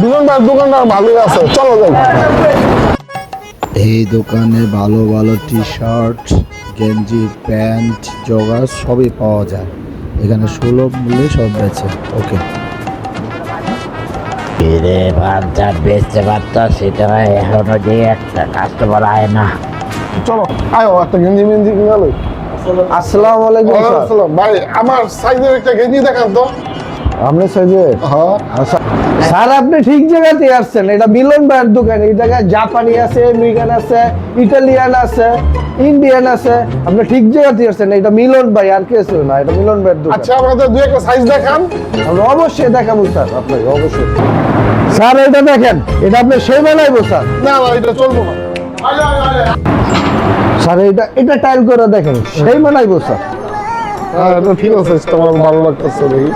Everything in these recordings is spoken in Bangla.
দুজনটার দোকানদার ভালোই আছে চলো যাই। এই দোকানে ভালো ভালো টি শার্ট গেঞ্জি প্যান্ট জগার সবই পাওয়া যায়। এখানে সুলভ মূল্যে সব বেচে ওকে। ফিরে বাচ্চা বেচতে পারতো সেটা এখনও যে একটা কাস্টমার আয় না। চলো আয়ো একটা গেঞ্জি মেঞ্জি কিনে আসসালামু আলাইকুম ভাই আমার সাইজের একটা গেঞ্জি দেখান তো। সাইজে হ্যাঁ। স্যার আপনি ঠিক জায়গাতে আসছেন। এটা মিলন ভাইয়ের দোকান এই জায়গায় জাপানি আছে আমেরিকান আছে ইটালিয়ান আছে ইন্ডিয়ান আছে। আপনি ঠিক জায়গাতে আসছেন। এটা মিলন ভাই আর কে না। এটা মিলন ভাইয়ের দোকান। আচ্ছা দুই একটা সাইজ দেখান। আমরা অবশ্যই দেখাবো স্যার আপনাকে অবশ্যই। স্যার এটা দেখেন এটা আপনি সেই বানাইবো স্যার। না এটা চলবো না। স্যার এটা এটা টাইল করে দেখেন সেই বানাইবো স্যার। হ্যাঁ এটা ঠিক আছে তোমার ভালো লাগতেছে দেখি।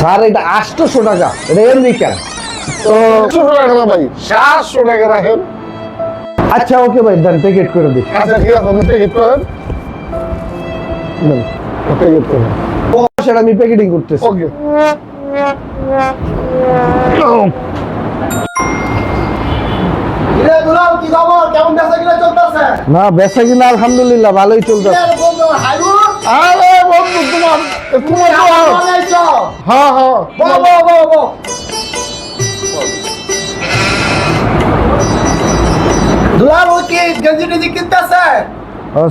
স্যার এটা আটশোশো টাকা। এটা আমেরিকান। তো সাতশো টাকা না ভাই? সাতশো টাকা রাখেন। আচ্ছা ওকে ভাই দেন প্যাকেট করে দিই। আচ্ছা ঠিক আছে আপনি টিকিট করেন। টিকিট করেন। সেটা আমি প্যাকেটিং করতেছি। ওকে। না বেচা কিনা আলহামদুলিল্লাহ ভালোই চলতেছে। আরে বন্ধু তোমার তোমার হ্যাঁ হ্যাঁ ও কি গেঞ্জি টেঞ্জি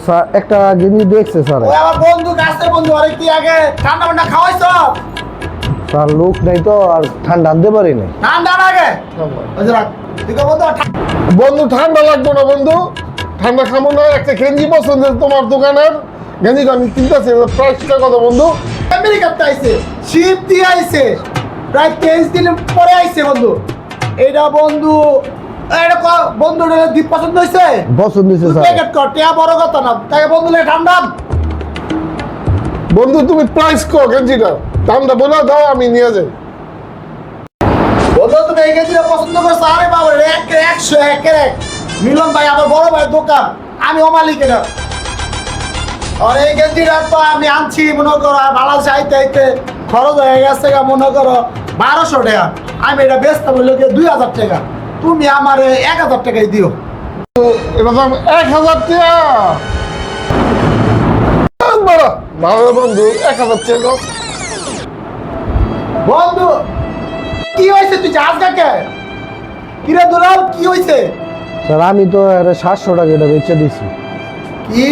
স্যার একটা জিনিস দেখছে স্যার ওই আমার বন্ধু কাছে বন্ধু আরে কি আগে ঠান্ডা ঠান্ডা খাওয়াইছ স্যার লোক নাই তো আর ঠান্ডা আনতে পারি নাই ঠান্ডা না আগে বন্ধু ঠান্ডা লাগবে না বন্ধু। ঠান্ডা খাব না, একটা গেঞ্জি পছন্দ তোমার দোকানের। গেঞ্জিটা আমি কিনতেছি প্রাইসটা কত বন্ধু। আমেরিকাতে আইছে শিপ দিয়ে আইছে। প্রায় তেইশ দিন পরে আইছে বন্ধু। এটা বন্ধু এটা বন্ধু দ্বীপ পছন্দ হয়েছে পছন্দ হয়েছে প্যাকেট কর টিয়া বড় কথা না। তাকে বন্ধু লে ঠান্ডা বন্ধু তুমি প্রাইস কো গেঞ্জিটা দামটা বলে দাও আমি নিয়ে যাই। বন্ধু তুমি এই গেঞ্জিটা পছন্দ করছ? আরে বাবা এক একশো একের এক। মিলন ভাই আমার বড় ভাই দোকান। আমি ও মালিক এটা আর এই গেঞ্জিটা তো আমি আনছি মনে করো আর বাংলাদেশে আইতে আইতে খরচ হয়ে গেছে গা মনে করো বারোশো টাকা। আমি এটা বেচতে বলল দুই হাজার টাকা। তুমি আমার এক হাজার টাকাই দিও। এক হাজার টাকা। বড়। ভালো বন্ধু এক হাজার টাকা বন্ধু কি হয়েছে তুই যাস না কে? কিরে দুলাল কি হয়েছে? স্যার আমি তো সাতশো টাকা এটা বেচে দিছি। কি?